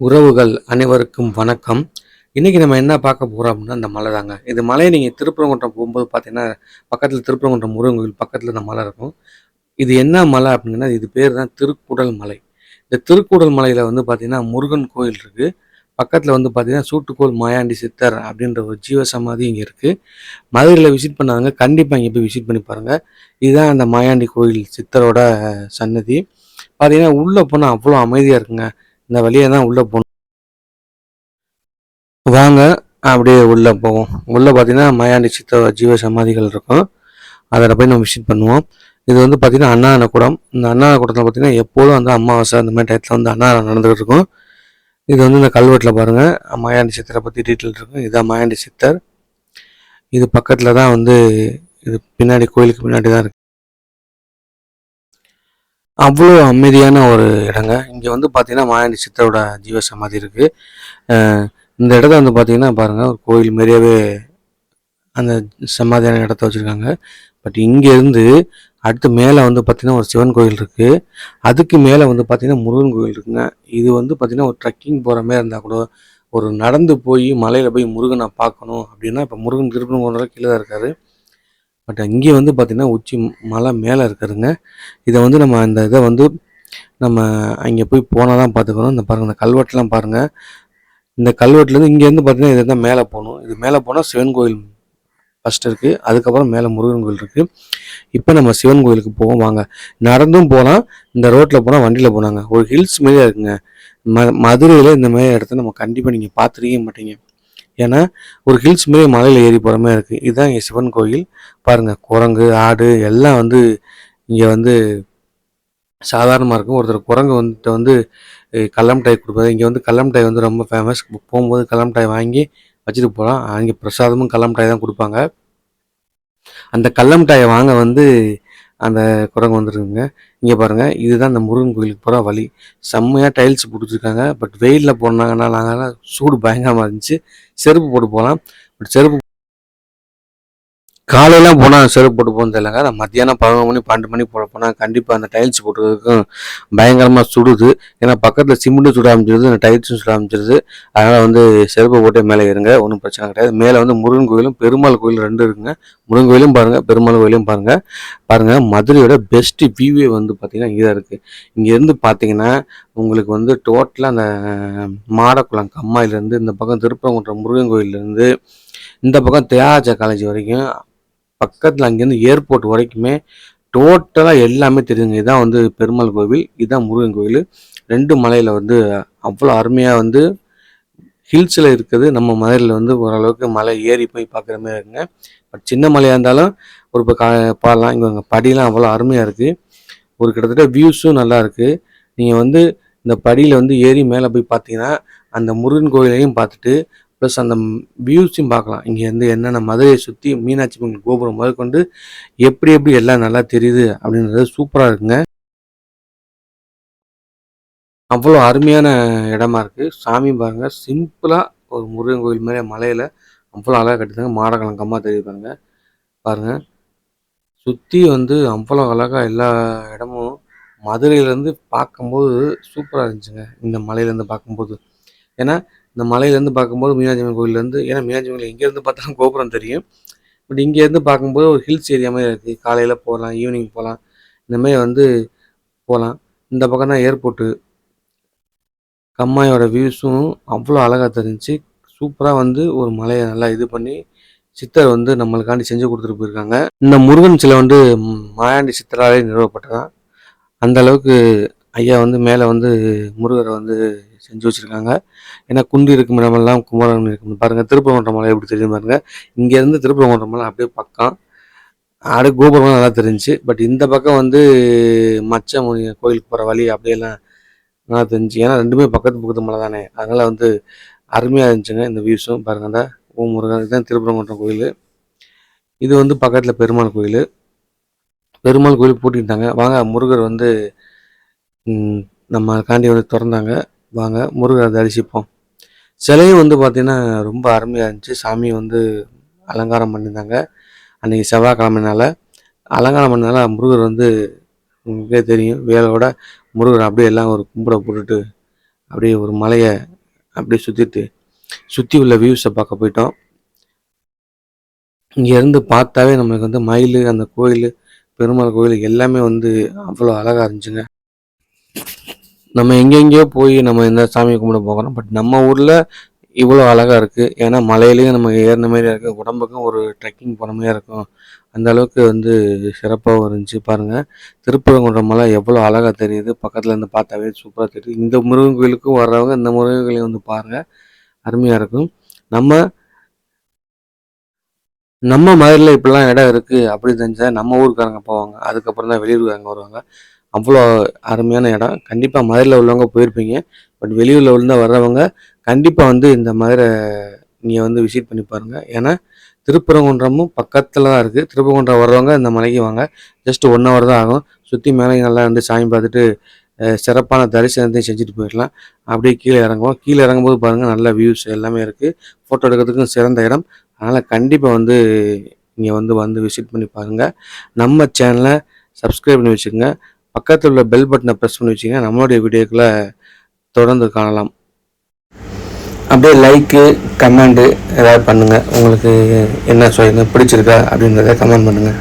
உறவுகள் அனைவருக்கும் வணக்கம். இன்றைக்கி நம்ம என்ன பார்க்க போகிறோம் அப்படின்னா அந்த மலை தாங்க. இது மலையை நீங்கள் திருப்பரங்குன்றம் போகும்போது பார்த்தீங்கன்னா பக்கத்தில் திருப்பரங்குன்றம் முருகன் கோயில் பக்கத்தில் இந்த மலை இருக்கும். இது என்ன மலை அப்படின்னா இது பேர் தான் திருக்குடல் மலை. இந்த திருக்குடல் மலையில் வந்து பார்த்திங்கன்னா முருகன் கோயில் இருக்குது பக்கத்தில் வந்து பார்த்தீங்கன்னா சூட்டுக்கோள் மாயாண்டி சித்தர் அப்படின்ற ஒரு ஜீவ சமாதி இங்கே இருக்குது மதுரையில் விசிட் பண்ணாங்க கண்டிப்பாக இங்கே போய் விசிட் பண்ணி பாருங்கள் இதுதான் அந்த மாயாண்டி கோயில் சித்தரோட சன்னதி. பார்த்தீங்கன்னா உள்ளே போனால் அவ்வளோ அமைதியாக இருக்குங்க. இந்த வழியை தான் உள்ளே போகணும். வாங்க அப்படியே உள்ளே போவோம். உள்ளே பார்த்தீங்கன்னா மயாண்டி சித்த ஜீவ சமாதிகள் இருக்கும். அதில் போய் நம்ம விசிட் பண்ணுவோம். இது வந்து பார்த்திங்கன்னா அண்ணாநல குடம். இந்த அண்ணா குடத்தில் பார்த்தீங்கன்னா எப்போதும் வந்து அமாவாசை அந்த மாதிரி டயத்தில் வந்து அண்ணா நடந்துகிட்டு இருக்கும். இது வந்து இந்த கல்வெட்டில் பாருங்கள் மயாண்டி சித்தரை பற்றி டீட்டெயில் இருக்கும். இதுதான் மயாண்டி சித்தர். இது பக்கத்தில் தான் வந்து இது பின்னாடி கோயிலுக்கு பின்னாடி தான் இருக்குது அவ்வளோ அமைதியான ஒரு இடங்க. இங்கே வந்து பார்த்தீங்கன்னா மாயாண்டி சித்தரோட ஜீவ சமாதி இருக்குது இந்த இடத்த வந்து பார்த்தீங்கன்னா பாருங்கள் ஒரு கோயில் மாரியாவே அந்த சமாதியான இடத்த வச்சுருக்காங்க. பட் இங்கேருந்து அடுத்து மேலே வந்து பார்த்திங்கன்னா ஒரு சிவன் கோயில் இருக்குது அதுக்கு மேலே வந்து பார்த்திங்கன்னா முருகன் கோயில் இருக்குங்க. இது வந்து பார்த்திங்கன்னா ஒரு ட்ரெக்கிங் போகிற மாதிரி இருந்தால் கூட ஒரு நடந்து போய் மலையில் போய் முருகனை பார்க்கணும் அப்படின்னா இப்போ முருகன் திருப்பணம் கீழே தான் இருக்காரு. பட் இங்கே வந்து பார்த்திங்கன்னா உச்சி மலை மேலே இருக்கிறதுங்க இதை வந்து நம்ம அந்த இதை வந்து நம்ம அங்கே போய் போனால் தான் பார்த்துக்கணும் இந்த பாருங்கள் இந்த கல்வெட்டுலாம் பாருங்கள் இந்த கல்வெட்டுலேருந்து இங்கேருந்து பார்த்திங்கன்னா இது தான் மேலே போகணும். இது மேலே போனால் சிவன் கோயில் ஃபஸ்ட் இருக்குது அதுக்கப்புறம் மேலே முருகன் கோயில் இருக்குது இப்போ நம்ம சிவன் கோயிலுக்கு போவோம். வாங்க. நடந்தும் போகலாம் இந்த ரோட்டில் போனால் வண்டியில் போனாங்க. ஒரு ஹில்ஸ் மாரியா இருக்குங்க. ம மதுரையில் இந்த மாதிரி இடத்த நம்ம கண்டிப்பாக நீங்கள் பார்த்துருக்கவே மாட்டீங்க. ஏன்னா ஒரு ஹில்ஸ் மாரி மலையில் ஏறி போகிற மாதிரி இருக்குது இதுதான் இங்கே சிவன் கோயில். பாருங்கள் குரங்கு ஆடு எல்லாம் வந்து இங்கே வந்து சாதாரணமாக இருக்கும். ஒருத்தர் குரங்கு வந்துட்டு வந்து கல்லம்டாய் கொடுப்பாரு இங்கே வந்து கல்லம்டாய் வந்து ரொம்ப ஃபேமஸ் போகும்போது கல்லம்டாய் வாங்கி வச்சுட்டு போகலாம். அங்கே பிரசாதமும் கல்லம்டாய் தான் கொடுப்பாங்க. அந்த கல்லம்டாயை வாங்க வந்து அந்த குரங்கு வந்துருக்குங்க. இங்கே பாருங்கள் இதுதான் அந்த முருகன் கோயிலுக்கு போகிற வழி. செம்மையாக டைல்ஸ் பிடிச்சிருக்காங்க. பட் வெயிலில் போனாங்கன்னா நாங்கள்லாம் சூடு பயங்கரமாக இருந்துச்சு. செருப்பு போட்டு போகலாம். பட் செருப்பு காலையெல்லாம் போனால் செருப்பு போட்டு போகணும் தெரியலங்க. நான் மத்தியானம் பதினொரு மணி பன்னெண்டு மணி போட போனால் கண்டிப்பாக அந்த டைல்ஸ் போட்டுறதுக்கும் பயங்கரமாக சுடுது. ஏன்னா பக்கத்தில் சிமெண்ட்டு சுட ஆரம்பிச்சிருது அந்த டைல்ஸும் சுட ஆரம்பிச்சிருது. அதனால் வந்து செருப்பை போட்டே மேலே இருங்க ஒன்றும் பிரச்சனை கிடையாது. மேலே வந்து முருகன் கோயிலும் பெருமாள் கோயில் ரெண்டு இருக்குங்க. முருகன் கோயிலும் பாருங்கள் பெருமாள் கோயிலும் பாருங்கள் பாருங்கள் மதுரையோட பெஸ்ட்டு வியூவே வந்து பார்த்திங்கன்னா இங்கே தான் இருக்குது இங்கேருந்து பார்த்தீங்கன்னா உங்களுக்கு வந்து டோட்டலாக அந்த மாடக்குளம் கம்மாயிலேருந்து இந்த பக்கம் திருப்பரங்குன்ற முருகன் கோயிலேருந்து இந்த பக்கம் தியாகராஜா காலேஜ் வரைக்கும் பக்கத்தில் அங்கேருந்து ஏர்போர்ட் வரைக்குமே டோட்டலாக எல்லாமே தெரியுங்க. இதான் வந்து பெருமாள் கோவில் இதுதான் முருகன் கோவில். ரெண்டு மலையில் வந்து அவ்வளோ அருமையாக வந்து ஹில்ஸில் இருக்குது. நம்ம மலையில் வந்து ஓரளவுக்கு மலை ஏறி போய் பார்க்குற மாதிரி இருக்குங்க. பட் சின்ன மலையாக இருந்தாலும் ஒரு இப்போ கா பாடலாம். இங்கே படியெலாம் அவ்வளோ அருமையாக இருக்குது ஒரு கிட்டத்தட்ட வியூஸும் நல்லா இருக்குது நீங்கள் வந்து இந்த படியில் வந்து ஏறி மேலே போய் பார்த்தீங்கன்னா அந்த முருகன் கோயிலையும் பார்த்துட்டு ப்ளஸ் அந்த வியூஸையும் பார்க்கலாம். இங்கேருந்து என்னென்ன மதுரையை சுற்றி மீனாட்சி அம்மன் கோபுரம் முதற்கொண்டு எப்படி எப்படி எல்லாம் நல்லா தெரியுது அப்படின்றது சூப்பராக இருக்குங்க. அவ்வளோ அருமையான இடமா இருக்குது சாமி பாருங்க. சிம்பிளாக ஒரு முருகன் கோயில் மாதிரி மலையில் அவ்வளோ அழகாக கட்டிட்டாங்க மாடக்கலங்கமாக தெரியுது பாருங்க. பாருங்க. சுற்றி வந்து அவ்வளோ அழகாக எல்லா இடமும் மதுரையிலேருந்து பார்க்கும்போது சூப்பராக இருந்துச்சுங்க. இந்த மலையிலேருந்து பார்க்கும்போது. ஏன்னா இந்த மலையிலேருந்து பார்க்கும்போது மீனாட்சி அம்மன் கோயிலேருந்து ஏன்னா மீனாட்சி கோயில் எங்கேருந்து பார்த்தாலும் கோபுரம் தெரியும். பட் இங்கேருந்து பார்க்கும்போது ஒரு ஹில்ஸ் ஏரியா மாதிரி இருக்குது காலையில் போகலாம் ஈவினிங் போகலாம் இந்தமாரி வந்து போகலாம். இந்த பக்கம் தான் ஏர்போர்ட்டு கம்மாயோட வியூஸும் அவ்வளோ அழகாக தெரிஞ்சு சூப்பராக வந்து ஒரு மலையை நல்லா இது பண்ணி சித்தர் வந்து நம்மளுக்காண்டி செஞ்சு கொடுத்துட்டு போயிருக்காங்க. இந்த முருகன் சிலை வந்து மாயாண்டி சித்தராலே நிறுவப்பட்டதான். அந்த அளவுக்கு ஐயா வந்து மேலே வந்து முருகரை வந்து செஞ்சு வச்சுருக்காங்க. ஏன்னா குண்டு இருக்கும் இடமெல்லாம் குமரன் இருக்கும். பாருங்கள் திருப்பரங்குன்ற மலை எப்படி தெரியும் பாருங்கள் இங்கேருந்து திருப்பரங்குன்ற மலை அப்படியே பக்கம். ஆடு கோபுரம்லாம் நல்லா தெரிஞ்சுச்சு. பட் இந்த பக்கம் வந்து மச்ச கோயிலுக்கு போகிற வழி அப்படியெல்லாம் நல்லா தெரிஞ்சு ஏன்னா ரெண்டுமே பக்கத்து பக்கத்து மலை தானே. அதனால் வந்து அருமையாக இருந்துச்சுங்க இந்த வியூஸும் பாருங்கள் அந்த ஓம் முருகன் இதுதான் திருப்பரங்குன்றம் கோயில். இது வந்து பக்கத்தில் பெருமாள் கோயில். பெருமாள் கோயில் பூட்டிட்டாங்க வாங்க முருகர் வந்து நம்ம காண்டி வந்து திறந்தாங்க. வாங்க முருகரை தரிசிப்போம். சிலையும் வந்து பார்த்திங்கன்னா ரொம்ப அருமையாக இருந்துச்சு. சாமி வந்து அலங்காரம் பண்ணியிருந்தாங்க. அன்றைக்கி செவ்வாய்க்கிழமைனால. அலங்காரம் பண்ணனால முருகர் வந்து உங்களுக்கே தெரியும் வேலோட முருகர் அப்படியே எல்லாம் ஒரு கும்பிட போட்டுட்டு அப்படியே ஒரு மலையை அப்படியே சுற்றிட்டு சுற்றி உள்ள வியூஸை பார்க்க போயிட்டோம். இங்கேருந்து பார்த்தாவே நம்மளுக்கு வந்து மயில் அந்த கோயில் பெருமாள் கோயில் எல்லாமே வந்து அவ்வளோ அழகாக இருந்துச்சுங்க. நம்ம எங்கெங்கேயோ போய் நம்ம இந்த சாமி கும்பிட போகிறோம் பட் நம்ம ஊரில் இவ்வளோ அழகாக இருக்குது ஏன்னா மலையிலையும் நம்ம ஏறின மாதிரி இருக்குது உடம்புக்கும் ஒரு ட்ரெக்கிங் போன மாதிரி இருக்கும். அந்த அளவுக்கு வந்து சிறப்பாகவும் இருந்துச்சு. பாருங்கள் திருப்பரங்குன்றம் மலை எவ்வளோ அழகாக தெரியுது. பக்கத்தில் இருந்து பார்த்தாவே சூப்பராக தெரியுது. இந்த முருகன் கோயிலுக்கும் வர்றவங்க இந்த முருகன் கோயிலையும் வந்து பாருங்கள் அருமையாக இருக்கும். நம்ம நம்ம மதுரையில் இப்படிலாம் இடம் இருக்குது அப்படி தெரிஞ்சா நம்ம ஊருக்காரங்க போவாங்க. அதுக்கப்புறம் தான் வெளியூருக்காரங்க வருவாங்க. அவ்வளோ அருமையான இடம். கண்டிப்பாக மதுரையில் உள்ளவங்க போயிருப்பீங்க. பட் வெளியூரில் உள்ள வர்றவங்க கண்டிப்பாக வந்து இந்த மதுரை நீங்கள் வந்து விசிட் பண்ணி பாருங்கள் ஏன்னா திருப்பரங்குன்றமும் பக்கத்தில் தான் இருக்குது திருப்பரங்குன்றம் வர்றவங்க இந்த மலைக்கு வாங்க. ஜஸ்ட் ஒன் ஹவர் தான் ஆகும். சுற்றி மேலே நல்லா வந்து சாமி பார்த்துட்டு சிறப்பான தரிசனத்தையும் செஞ்சுட்டு போயிடலாம். அப்படியே கீழே இறங்குவோம். கீழே இறங்கும்போது பாருங்கள் நல்ல வியூஸ் எல்லாமே இருக்குது ஃபோட்டோ எடுக்கிறதுக்கும் சிறந்த இடம். அதனால் கண்டிப்பாக வந்து இங்கே வந்து வந்து விசிட் பண்ணி பாருங்கள் நம்ம சேனலை சப்ஸ்கிரைப் பண்ணி வச்சுக்கோங்க. பக்கத்தில் உள்ள பெல் பட்டனை ப்ரெஸ் பண்ணி வச்சிங்கன்னா நம்மளுடைய வீடியோக்களை தொடர்ந்து காணலாம். அப்படியே லைக்கு கமெண்டு ஏதாவது பண்ணுங்கள் உங்களுக்கு என்ன சொல்லுங்க பிடிச்சிருக்கா அப்படின்றத கமெண்ட் பண்ணுங்கள்